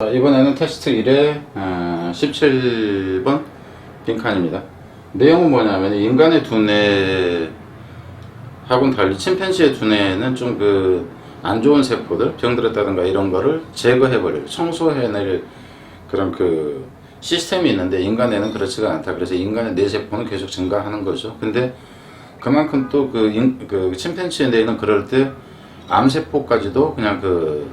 자, 이번에는 테스트 1의 17번 빈칸입니다. 내용은 뭐냐면 인간의 두뇌하고는 달리 침팬지의 두뇌는 좀 그 안 좋은 세포들, 병들었다든가 이런 거를 제거해버릴, 청소해낼 그런 그 시스템이 있는데 인간에는 그렇지가 않다. 그래서 인간의 뇌세포는 계속 증가하는 거죠. 근데 그만큼 또그 그 침팬지의 뇌는 그럴 때 암세포까지도 그냥 그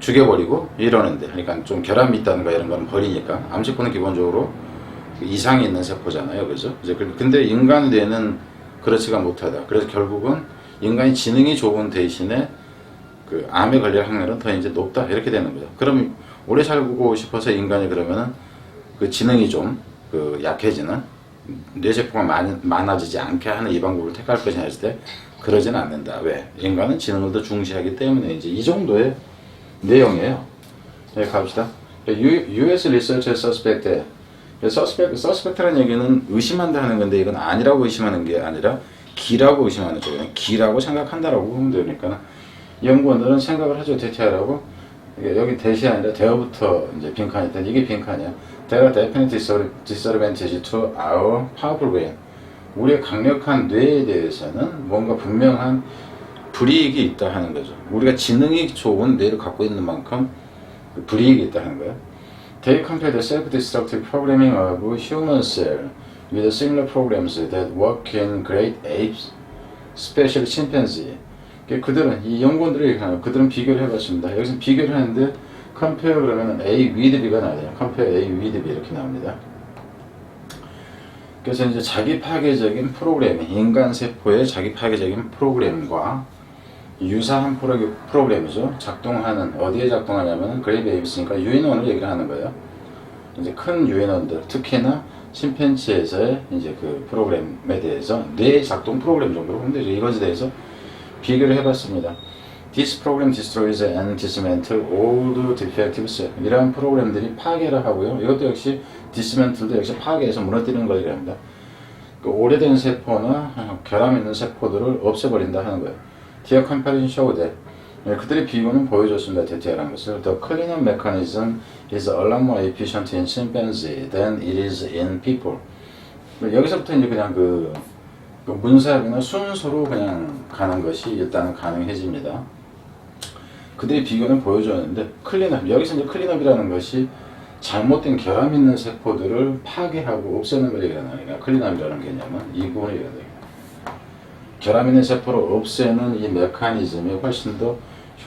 죽여버리고 이러는데 그러니까 좀 결함이 있다든가 이런 건 버리니까 암세포는 기본적으로 그 이상이 있는 세포잖아요. 그죠? 그- 근데 인간 뇌는 그렇지가 못하다. 그래서 결국은 인간이 지능이 좋은 대신에 그 암에 걸릴 확률은 더 이제 높다. 이렇게 되는 거죠 그럼 오래 살고 싶어서 인간이 그러면은 그 지능이 좀 그 약해지는 뇌세포가 많이, 많아지지 않게 하는 이 방법을 택할 것이냐 했을 때 그러지는 않는다. 왜? 인간은 지능을 더 중시하기 때문에 이제 이 정도의 내용이에요. 네, 갑시다. US Research Suspect. 서스펙, 서스펙트라는 얘기는 의심한다 하는 건데 이건 아니라고 의심하는 게 아니라 기라고 의심하는 거예요. 기라고 생각한다라고 보면 되니까 연구원들은 생각을 하죠. 대체하라고. 여기 대시 아니라 대어부터 이제 빈칸이 된 이게 빈칸이야. Are definite disadvantage to our powerful brain. 우리의 강력한 뇌에 대해서는 뭔가 분명한 불이익이 있다 하는 거죠. 우리가 지능이 좋은 뇌를 갖고 있는 만큼 그 불이익이 있다 하는 거예요. They compare the self-destructive programming of human cell with similar programs that work in great apes, especially chimpanzee. 그- 그들은 이 연구원들이 그들은 비교를 해봤습니다. 여기서 비교를 하는데 compare 그러면 A with B가 나와요. compare A with B 이렇게 나옵니다. 그래서 이제 자기 파괴적인 프로그램, 인간 세포의 자기 파괴적인 프로그램과 유사한 프로- 프로그램이죠. 작동하는 어디에 작동하냐면 그레이브 에이비스니까 유인원을 얘기를 하는 거예요. 이제 큰 유인원들, 특히나 심팬지에서의 이제 그 프로그램에 대해서 뇌 작동 프로그램 정도로 근데 이것에 대해서 비교를 해봤습니다. This program destroys and dismantles all the defective cells. 이러한 프로그램들이 파괴를 하고요. 이것도 역시 dismantle도 역시 파괴해서 무너뜨리는 걸 얘기합니다. 그 오래된 세포나 결함 있는 세포들을 없애버린다 하는 거예요. Comparison showed that 예, 그들의 비교는 보여줬습니다. 대체라는 것을 The cleanup mechanism is a lot more efficient in chimpanzee than it is in people. 여기서부터 이제 그냥 그, 그 문사학이나 순서로 그냥 가는 것이 일단은 가능해집니다. 그들의 비교는 보여줬는데 클린업 여기서 이제 클린업이라는 것이 잘못된 결함 있는 세포들을 파괴하고 없애는 걸 얘기하는 거니까 클린업이라는 개념은 이 부분을 얘기하는 거예요. 결함 있는 세포를 없애는 이 메커니즘이 훨씬 더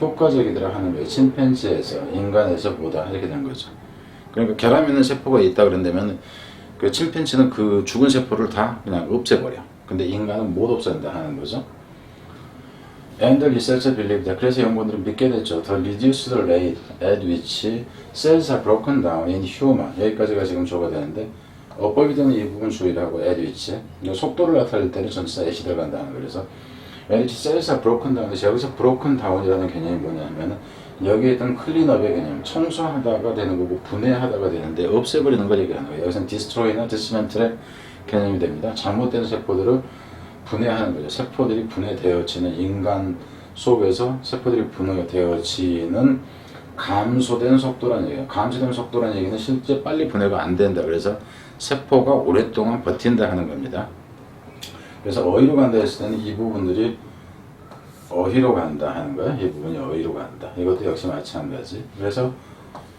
효과적이더라 하는 거예요. 침팬지에서 인간에서보다 이렇게 된 거죠. 그러니까 결함 있는 세포가 있다 그런다면 그 침팬지는 그 죽은 세포를 다 그냥 없애버려. 근데 인간은 못 없앤다 하는 거죠. And the researcher believed that. 그래서 연구원들은 믿게 됐죠. The reduced rate at which cells are broken down in human. 여기까지가 지금 조가 되는데 어법이 되는 이 부분 at which. 속도를 나타낼 때는 전치사 at이 들어간다는. 그래서 are broken down. 그래서 여기서 broken down이라는 개념이 뭐냐면 여기에 있던 클린업의 개념, 청소하다가 되는 거고 분해하다가 되는데 없애버리는 걸 얘기하는 거예요. 여기서는 destroy나 dismantle의 개념이 됩니다. 잘못된 세포들을 분해하는 거죠. 세포들이 분해되어지는 인간 속에서 세포들이 분해되어지는 감소된 속도라는 얘기예요. 감소된 속도라는 얘기는 실제 빨리 분해가 안 된다. 그래서 세포가 오랫동안 버틴다 하는 겁니다. 그래서 어디로 간다 했을 때는 이 부분들이 어휘로 간다 하는 거야. 이 부분이 어휘로 간다. 이것도 역시 마찬가지. 그래서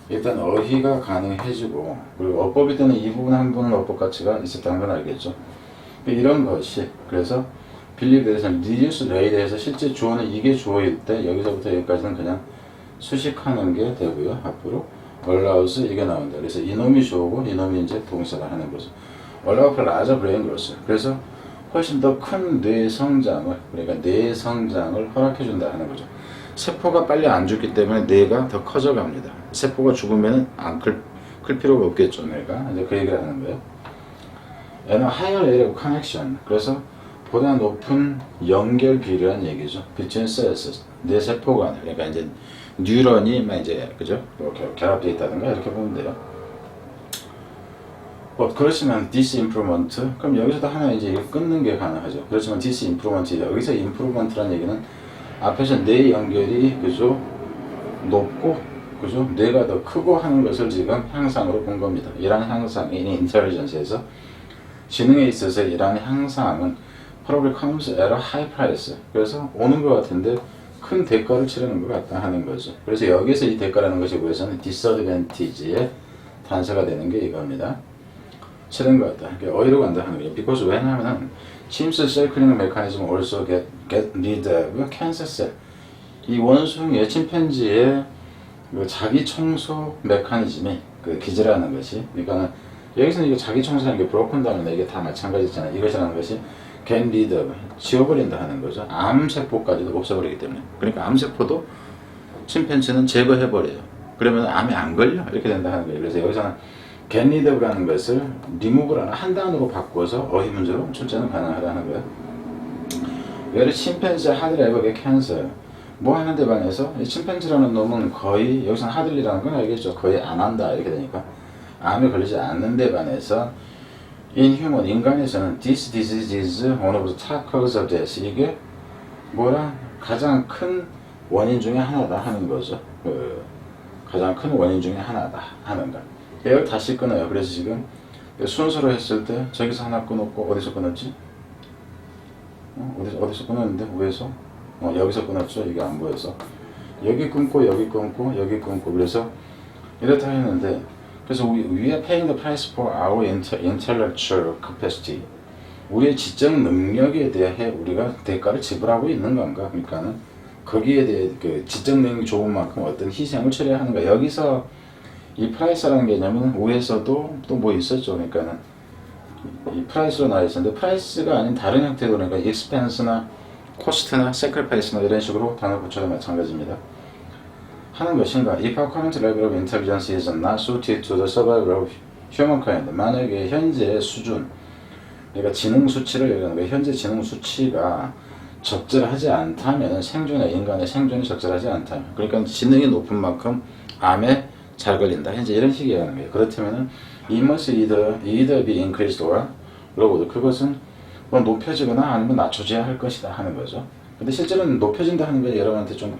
일단 어휘가 가능해지고 그리고 어법이 때는 이 부분 한 부분 어법 가치가 있었다는 건 알겠죠. 이런 것이 그래서 빌리브에서 리듀스 레이드에서 실제 주어는 이게 주어일 때 여기서부터 여기까지는 그냥 수식하는 게 되고요. 앞으로 allows 이게 나온다. 그래서 이놈이 주어고 이놈이 이제 동사가 하는 거죠. allow for larger. 그래서 훨씬 더 큰 뇌 성장을 그러니까 뇌 성장을 허락해 준다 하는 거죠. 세포가 빨리 안 죽기 때문에 뇌가 더 커져 갑니다. 세포가 죽으면 안클 클 필요가 없겠죠, 뇌가. 이제 그 얘기를 하는 거예요. a higher connection. 그래서 보다 높은 연결 비율이라는 얘기죠. between cells. 뇌 세포 간에. 그러니까 이제 뉴런이 막 이제 그죠? 이렇게 결합되어 있다든가 이렇게 보면 돼요. 뭐 그렇지만 improvement 그럼 여기서도 하나 이제 끊는 게 가능하죠. 그렇지만 improvement 여기서 improvement라는 얘기는 앞에서 뇌 연결이 그죠 높고 그죠? 뇌가 더 크고 하는 것을 지금 향상으로 본 겁니다. 이러한 향상이 인텔리전스에서 지능에 있어서 이러한 향상은 comes at a high price. 그래서 오는 것 같은데 큰 대가를 치르는 것 같다 하는 거죠. 그래서 여기서 이 대가라는 것이 뭐에서는 disadvantage의 단서가 되는 게 이겁니다. 치는 것 같다. 그러니까 어디로 간다 하는 거죠. because 왜냐하면 cell cleaning mechanism also get, get rid of cancer cell. 이 원숭이의 침팬지의 그 자기 청소 메커니즘이 그 기질하는 것이 그러니까 여기서는 이게 자기 청소라는 게 down이나 이게 다 마찬가지잖아요. 이것이라는 것이 rid of 지워버린다 하는 거죠. 암세포까지도 없애버리기 때문에 그러니까 암세포도 침팬지는 제거해버려요. 그러면 암이 안 걸려 이렇게 된다 하는 거예요. 그래서 여기서는 rid of라는 것을 remove라는 한 단어로 바꿔서 어휘 문제로 출제는 가능하다는 거예요. 예를 침팬지 하드레버게 캔서 뭐 하는데 반해서 이 침팬지라는 놈은 거의 여기서 하들리라는 건 알겠죠 거의 안 한다 이렇게 되니까 암에 걸리지 않는데 반해서 in human 인간에서는 this disease is one of the top causes of death. 이게 뭐라? 가장 큰 원인 중에 하나다 하는 거죠. 그 가장 큰 원인 중에 하나다 하는 거. 이걸 다시 끊어요. 그래서 지금 순서로 했을 때 저기서 하나 끊었고 어디서 끊었지? 어, 어디서 어디서 끊었는데? 위에서? 어, 여기서 끊었죠? 이게 안 보여서. 여기 끊고 여기 끊고 여기 끊고. 그래서 이렇다 했는데 그래서 we, we are paying the price for our inte- intellectual capacity. 우리의 지적 능력에 대해 우리가 대가를 지불하고 있는 건가? 그러니까는 거기에 대해 그 지적 능력이 좋은 만큼 어떤 희생을 처리해야 하는가 여기서 이 프라이스라는 개념은 위에서도 또 뭐 있었죠. 그러니까는 이 프라이스로 나와 있었는데 프라이스가 아닌 다른 형태로 그러니까 익스펜스나 코스트나 세크리파이스나 이런 식으로 단어 붙여도 마찬가지입니다. 하는 것인가? Our current level of intelligence is not suited to the survival 만약에 현재 수준, 그러니까 지능 수치를 얘기하는 거예요. 현재 지능 수치가 적절하지 않다면 생존의 인간의 생존이 적절하지 않다면, 그러니까 지능이 높은 만큼 암에 잘 걸린다. 현재 이런 식의 얘기하는 거예요. 그렇다면은 it must either, either be increased or lowered. 그것은 뭐 높여지거나 아니면 낮춰져야 할 것이다 하는 거죠. 근데 실제로는 높여진다 하는 게 여러분한테 좀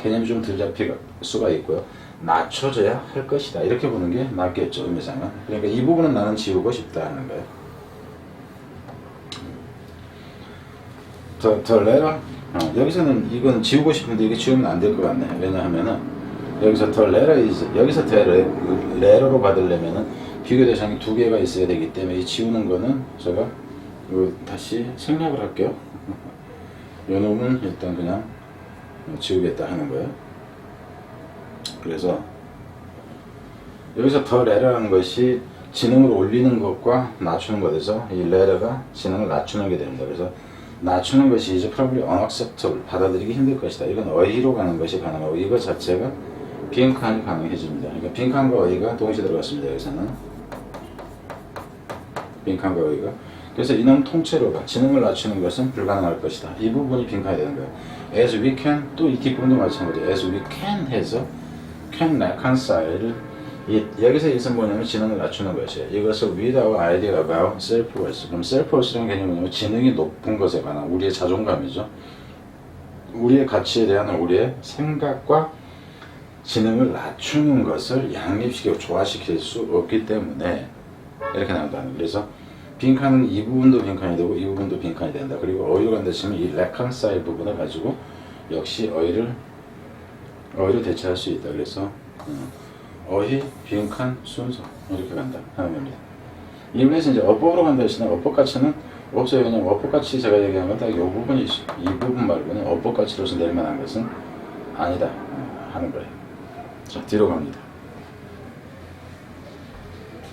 개념이 좀 덜 잡힐 수가 있고요. 낮춰져야 할 것이다. 이렇게 보는 게 낫겠죠, 의미상은. 그러니까 이 부분은 나는 지우고 싶다 하는 거예요. 더, 더 레러? 어, 여기서는 이건 지우고 싶은데 이게 지우면 안 될 것 같네. 왜냐하면은 여기서 더 is 여기서 더 레, 레러로 받으려면은 비교 대상이 두 개가 있어야 되기 때문에 이 지우는 거는 제가 다시 생략을 할게요. 요 놈은 일단 그냥 지우겠다 하는 거예요. 그래서 여기서 더 레러라는 것이 지능을 올리는 것과 낮추는 것에서 이 레러가 지능을 낮추는 게 됩니다. 그래서 낮추는 것이 이제 probably unacceptable 받아들이기 힘들 것이다. 이건 어휘로 가는 것이 가능하고 이거 자체가 빈칸이 가능해집니다. 그러니까 빈칸과 어휘가 동시에 들어갔습니다. 여기서는 빈칸과 어휘가 그래서 이놈 통째로 지능을 낮추는 것은 불가능할 것이다. 이 부분이 빈칸이 되는 거예요. As we can 또이 뒷부분도 마찬가지예요. As we can 해서 can reconcile 이, 여기서 이것은 뭐냐면 지능을 낮추는 것이에요. 이것을 with our idea about self-worth. 그럼 self-worth라는 개념은 뭐냐면 지능이 높은 것에 관한 우리의 자존감이죠. 우리의 가치에 대한 우리의 생각과 지능을 낮추는 것을 양립시키고 조화시킬 수 없기 때문에 이렇게 나온다는. 그래서 빈칸은 이 부분도 빈칸이 되고 이 부분도 빈칸이 된다. 그리고 어휘로 간다 치면 이 reconcile 부분을 가지고 역시 어휘를 어휘를 대체할 수 있다. 그래서 어, 어휘, 빈칸, 순서 이렇게 간다 하는 겁니다. 이분에서 이제 어법으로 간다 했으나 어법 가치는 없어요. 왜냐면 어법 가치 제가 얘기한 건 딱 이 부분이. 이 부분 말고는 어법 가치로서 낼 만한 것은 아니다 하는 거예요. 자 뒤로 갑니다.